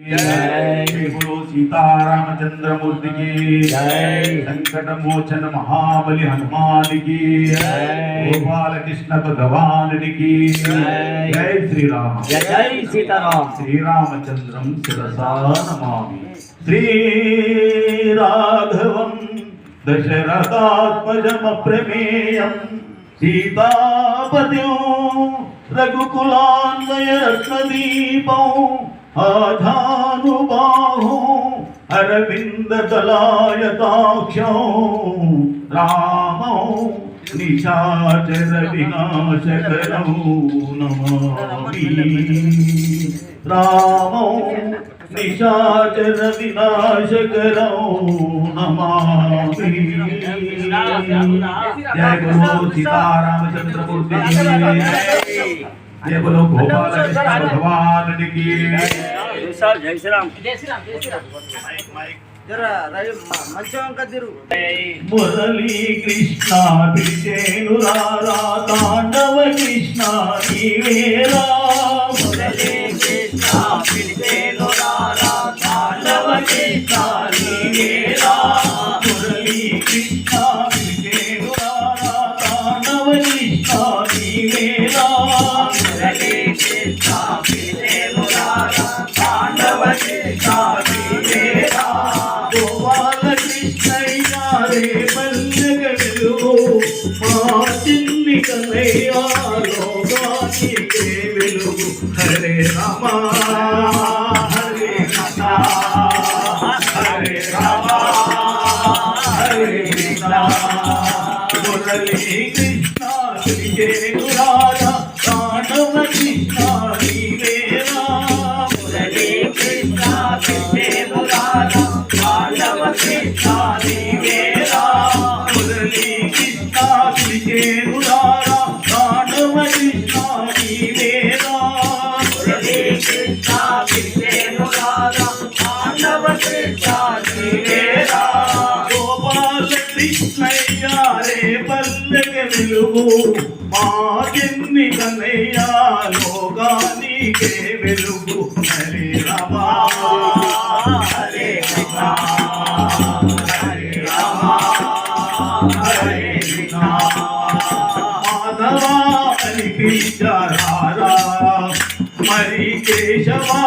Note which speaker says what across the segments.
Speaker 1: जय मूर्ति की
Speaker 2: जय।
Speaker 1: संकट मोचन महाबली
Speaker 2: हनुमान
Speaker 1: की जय।
Speaker 2: गोपाल
Speaker 1: कृष्ण भगवान
Speaker 2: की जय। श्री
Speaker 1: राम जय सीताराम। श्री रामचंद्रम श्री राघवम दशरथात्मजम प्रमेयम सीतापतियों रघुकुलान्वय रत्नदीपौ నిశాచర వినాశకరౌ నమామి. రామో నిశాచర వినాశకరౌ నమామి. జయ గురు సీతారామచంద్రమూర్తి. జయ బలో గోపాలకృష్ణ భగవానుడికి.
Speaker 2: జై శ్రీరామ్
Speaker 1: మురళీ కృష్ణ పిలిచేను రారా తాండవ కృష్ణ నీవేరా మురళీ కృష్ణ కన్నయ్య లోకానికి వెలుగు హరే రామ హరే కృష్ణ హరే రామ హరే కృష్ణ వెలుగు మా కిన్ని లోకానికే వెలుగు హరి రామ హరే కృష్ణ హరే రామ హరే కృష్ణ మాధవ అని మరి కేశవా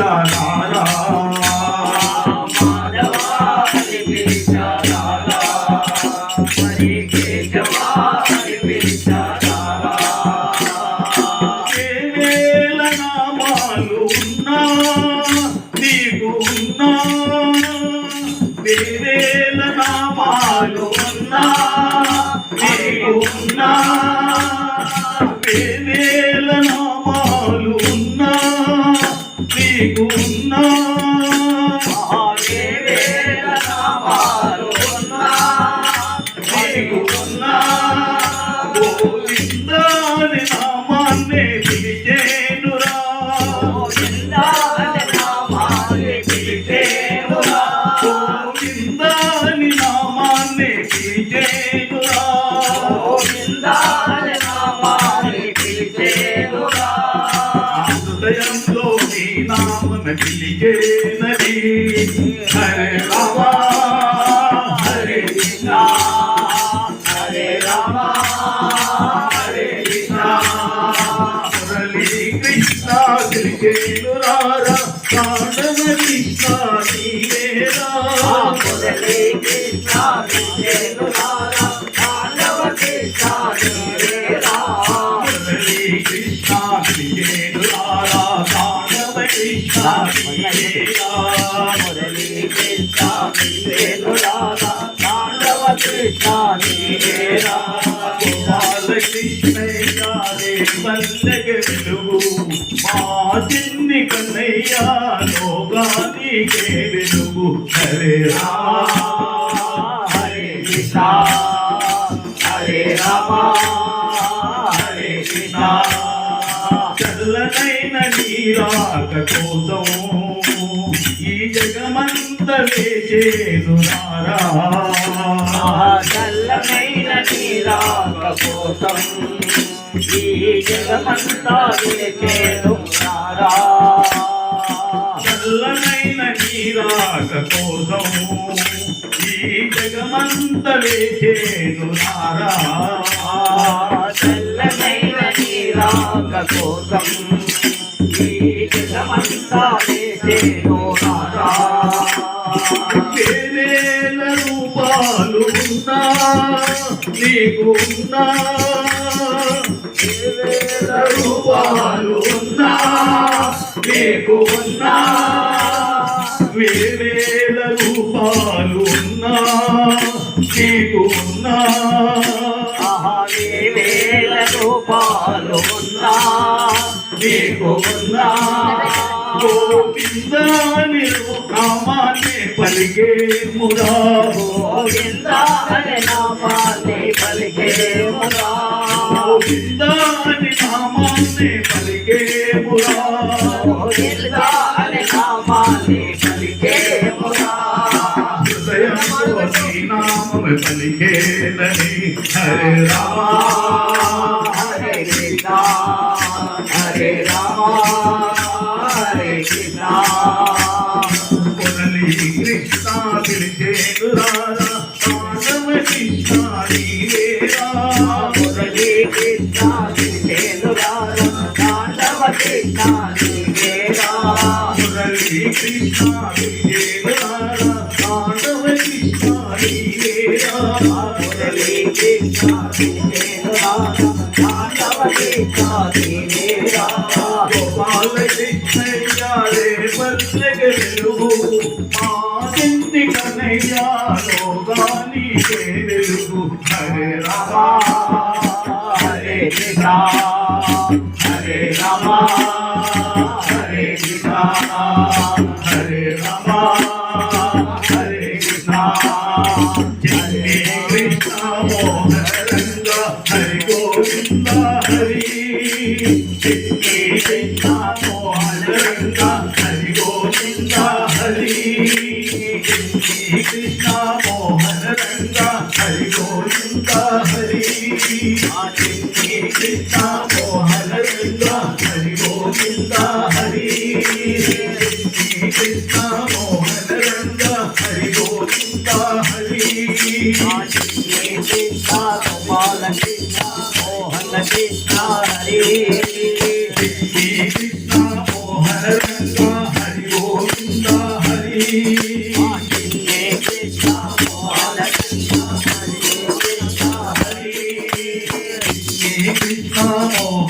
Speaker 1: Yeah. నీకున్నా. పిలిచేనది హరే రామ హరే కృష్ణ హరే రామ హరే కృష్ణ మురళీ కృష్ణ శ్రీకేలు రారా కాండవ కృష్ణ నీవేరా మురళీ కృష్ణ శ్రీకేలు గోపాల కృష్ణయ్య మా చిన్ని కన్నయ్య లోకానికే వెలుగు హరే హరే కృష్ణ హరే రామ హరే కృష్ణ. చల్లనైన నీరాక కోసం ఈ జగమంత వేచేను
Speaker 2: నీరాక కోసం ఈ జగమంతా వేచేను రారా
Speaker 1: చల్లనైన నీరాక కోసం ఈ జగమంత వేచేను రారా
Speaker 2: చల్లమైన నీరాక కోసం
Speaker 1: నీకు రూపాలు ఉన్నా నీకు ఉన్నా వేవేల రూపాలు ఉన్నా నీకు ఉన్నా
Speaker 2: వేల రూపాలు ఉన్నా
Speaker 1: నీకు ఉన్నా నామాన్ని పలికే మురా.
Speaker 2: గోవింద అనే నామాన్ని
Speaker 1: పలికే మురా.
Speaker 2: నామాన్ని
Speaker 1: నీ నామము పలికేనని హరే రామా. పిలిచేను మాదింది కన్నయ్యాలో గాని వెలుగు హరే రామా
Speaker 2: హరే కృష్ణ
Speaker 1: హరే రామ హరే కృష్ణ హరే రామ హరే కృష్ణ జన్మే కృష్ణ మోహన Gopal Krishna, Krishna,
Speaker 2: Krishna, Krishna,
Speaker 3: Hare Hare Hare